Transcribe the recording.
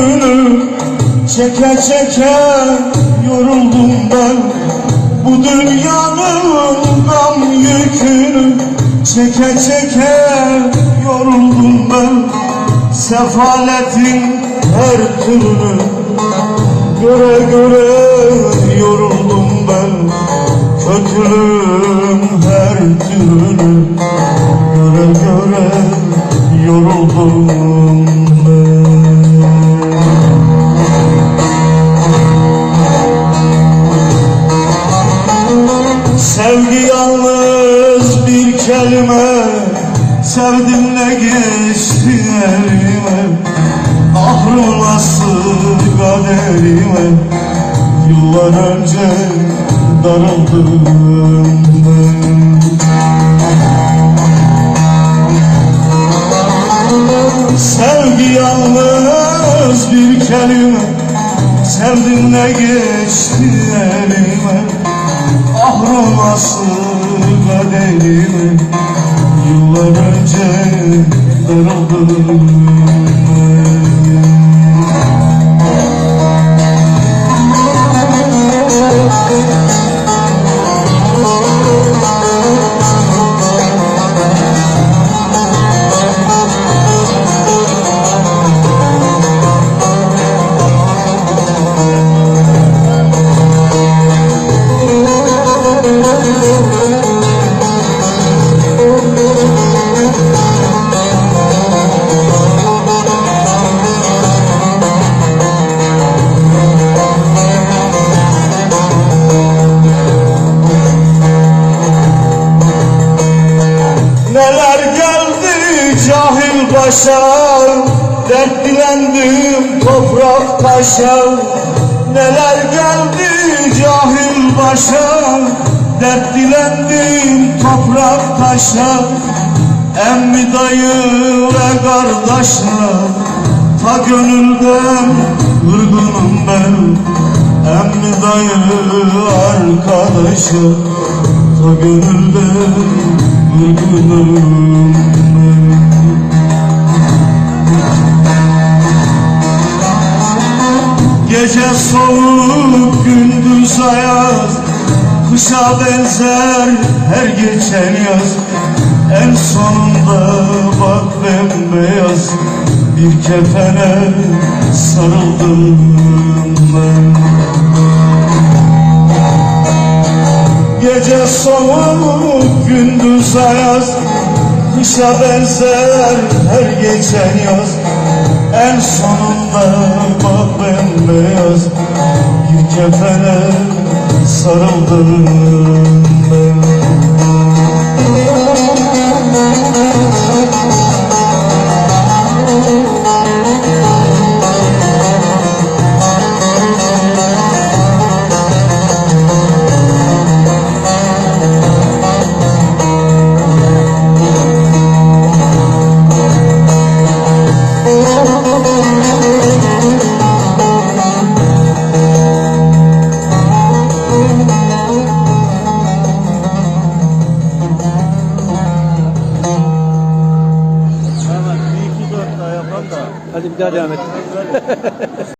yükünü Çeke çeke yoruldum ben. Bu dünyanın gam yükünü. Çeke çeke yoruldum ben. Sefaletin her türlü Göre göre yoruldum ben. Kötülüğün her türlü kelime Sevdimle geçti elime? Ahru nasıl kaderime. Yıllar önce darıldım ben Sevgi yalnız bir kelime Sevdimle geçti elime? Ahru nasıl Yıllar önce darıldım Neler geldi cahil başa Dert dilendim toprak taşa Neler geldi cahil başa Dert dilendim toprak taşa Emmi dayı ve kardeşler Ta gönülden vurgunum ben. Emmi dayı arkadaşım Ta gönülden Gece soğuk gündüz ayaz Kışa benzer her geçen yaz. En sonunda bak bembeyaz Bir kefene sarıldım ben. Gece soğuk gündüz ayaz Kışa benzer her geçen yaz. En sonunda bak bembeyaz Bir kefene sarıldım Hadi bir daha devam et.